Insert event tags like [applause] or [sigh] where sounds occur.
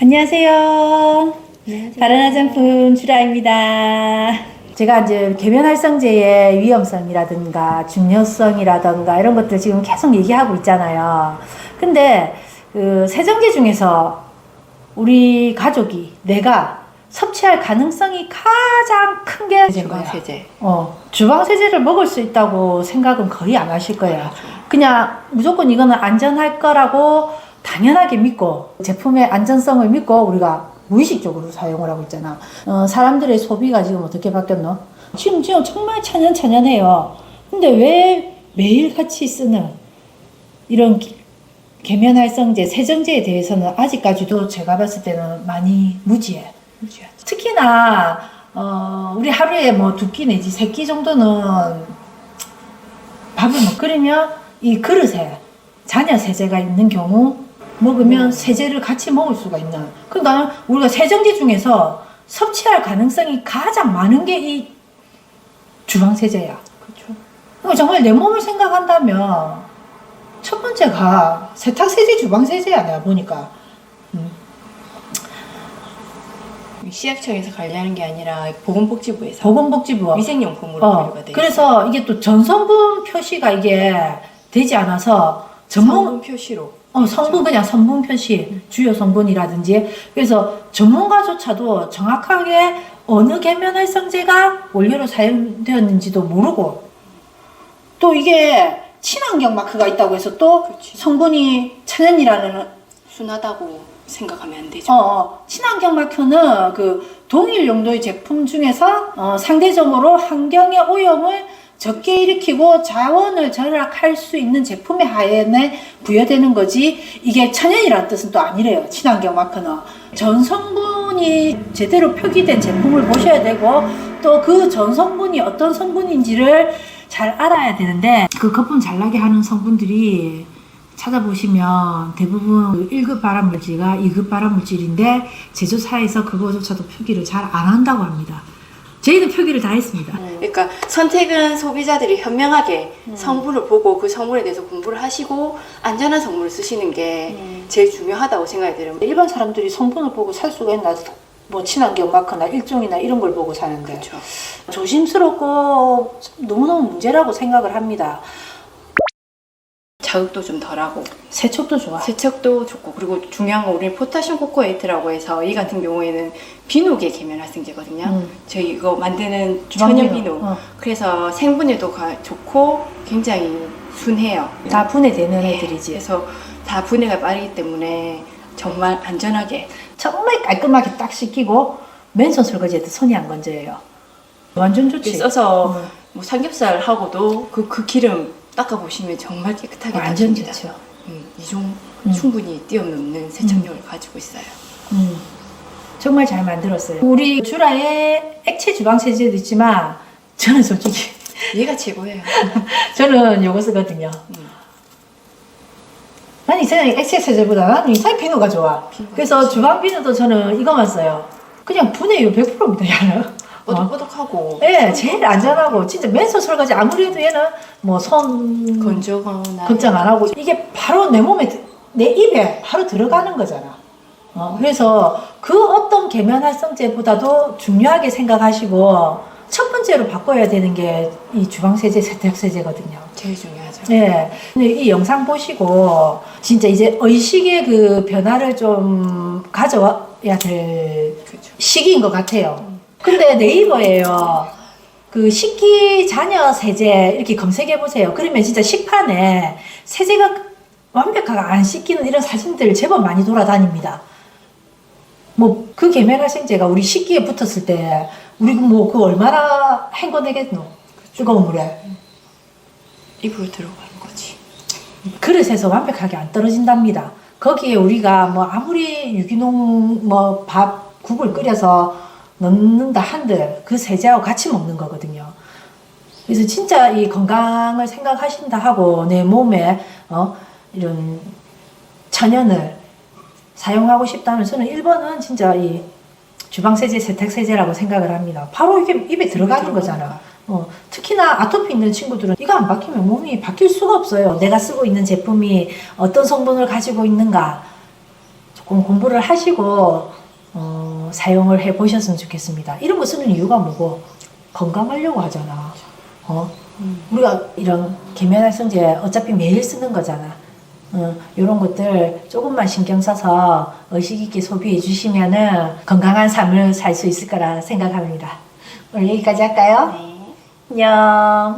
안녕하세요. 다른 화장품 주라입니다. 제가 이제 계면활성제의 위험성이라든가 중요성이라든가 이런 것들 지금 계속 얘기하고 있잖아요. 근데 그 세정제 중에서 우리 가족이 내가 섭취할 가능성이 가장 큰 게 주방세제. 어, 주방 세제를 먹을 수 있다고 생각은 거의 안 하실 거예요. 그냥 무조건 이거는 안전할 거라고 당연하게 믿고 제품의 안전성을 믿고 우리가 무의식적으로 사용을 하고 있잖아. 어, 사람들의 소비가 지금 어떻게 바뀌었노? 지금 지금 정말 천연천연해요. 근데 왜 매일 같이 쓰는 이런 기- 계면활성제, 세정제에 대해서는 아직까지도 제가 봤을 때는 많이 무지해. 무지하죠. 특히나 어, 우리 하루에 뭐 두 끼 내지 세 끼 정도는 밥을 못 끓이면 이 그릇에 잔여 세제가 있는 경우 먹으면 세제를 같이 먹을 수가 있는. 그러니까 우리가 세정제 중에서 섭취할 가능성이 가장 많은 게 이 주방 세제야. 그렇죠. 그러니까 정말 내 몸을 생각한다면 첫 번째가 세탁 세제, 주방 세제야 내가 보니까. 시약청에서 관리하는 게 아니라 보건복지부에서 보건복지부 위생용품으로 어, 분류가 돼 그래서 이게 또 전성분 표시가 이게 되지 않아서 전문 성분 표시로 어, 성분 그냥 성분 표시 주요 성분이라든지 그래서 전문가조차도 정확하게 어느 계면 활성제가 원료로 사용되었는지도 모르고 또 이게 친환경 마크가 있다고 해서 또 그렇지. 성분이 천연이라는 순하다고 생각하면 안 되죠. 어, 어, 친환경 마크는 그 동일 용도의 제품 중에서 어, 상대적으로 환경의 오염을 적게 일으키고 자원을 절약할 수 있는 제품의 하에는 부여되는 거지 이게 천연이라는 뜻은 또 아니래요 친환경 마크는 전 성분이 제대로 표기된 제품을 보셔야 되고 또 그 전 성분이 어떤 성분인지를 잘 알아야 되는데 그 거품 잘 나게 하는 성분들이 찾아보시면 대부분 그 1급 발암물질과 2급 발암물질인데 제조사에서 그거조차도 표기를 잘 안 한다고 합니다. 저희는 표기를 다 했습니다. 그러니까 선택은 소비자들이 현명하게 음. 성분을 보고 그 성분에 대해서 공부를 하시고 안전한 성분을 쓰시는 게 음. 제일 중요하다고 생각이 들어요. 일반 사람들이 성분을 보고 살 수가 있나? 뭐 친환경 마크나 일종이나 이런 걸 보고 사는데 그렇죠. 조심스럽고 너무너무 문제라고 생각을 합니다. 자극도 좀 덜하고 세척도 좋아. 세척도 좋고 그리고 중요한 건 우리는 포타슘 코코에이트라고 해서 이 같은 경우에는 비누계 계면활성제거든요. 음. 저희 이거 만드는 천연 비누. 어. 그래서 생분해도 가- 좋고 굉장히 순해요. 다 분해되는 네, 애들이지. 그래서 다 분해가 빠르기 때문에 정말 안전하게 정말 깔끔하게 딱 씻기고 맨손 설거지해도 손이 안 건조해요. 완전 좋지. 써서 음. 뭐 삼겹살 하고도 그, 그 기름 닦아 보시면 정말 깨끗하게 완전 닦입니다. 좋죠. 음, 이종 음. 충분히 뛰어넘는 세척력을 가지고 있어요. 음, 정말 잘 만들었어요. 우리 주라에 액체 주방 세제도 있지만 저는 솔직히 얘가 최고예요. [laughs] 저는 요거 쓰거든요. 음. 난 이상하게 액체 세제보다 이상 비누가 좋아. 비누가 그래서 좋지. 주방 비누도 저는 이거만 써요. 그냥 분해율 100%입니다, 얘는. [laughs] 어. 뽀득뽀득하고 예, 제일 안전하고 진짜 맨손 설거지 아무리 해도 얘는 뭐손 건조거나 걱정 안 하고 이게 바로 내 몸에 드- 내 입에 바로 들어가는 거잖아. 어, 그래서 그 어떤 계면 활성제보다도 중요하게 생각하시고 첫 번째로 바꿔야 되는 게 이 주방 세제, 세탁 세제거든요. 제일 중요하죠. 네. 근데 이 영상 보시고 진짜 이제 의식의 그 변화를 좀 가져와야 될 그렇죠. 시기인 것 같아요. 근데 네이버에요. 그 식기 잔여 세제 이렇게 검색해 보세요. 그러면 진짜 식판에 세제가 완벽하게 안 씻기는 이런 사진들 제법 많이 돌아다닙니다. 뭐 그 계면활성제가 우리 식기에 붙었을 때 우리 뭐 그 얼마나 헹궈내겠노? 뜨거운 물에. 입으로 들어가는 거지. 그릇에서 완벽하게 안 떨어진답니다. 거기에 우리가 뭐 아무리 유기농 뭐 밥 국을 끓여서 넣는다 한들 그 세제하고 같이 먹는 거거든요. 그래서 진짜 이 건강을 생각하신다 하고 내 몸에 어 이런 천연을 사용하고 싶다면 저는 1번은 진짜 이 주방세제, 세탁세제라고 생각을 합니다. 바로 이게 입에 들어가는 거잖아. 어, 특히나 아토피 있는 친구들은 이거 안 바뀌면 몸이 바뀔 수가 없어요. 내가 쓰고 있는 제품이 어떤 성분을 가지고 있는가 공- 공부를 하시고 어, 사용을 해 보셨으면 좋겠습니다. 이런 거 쓰는 이유가 뭐고 건강하려고 하잖아. 어? 우리가 이런 계면활성제 어차피 매일 쓰는 거잖아. 어, 이런 것들 조금만 신경 써서 의식 있게 소비해 주시면은 건강한 삶을 살 수 있을 거라 생각합니다. 오늘 여기까지 할까요? 네. 안녕.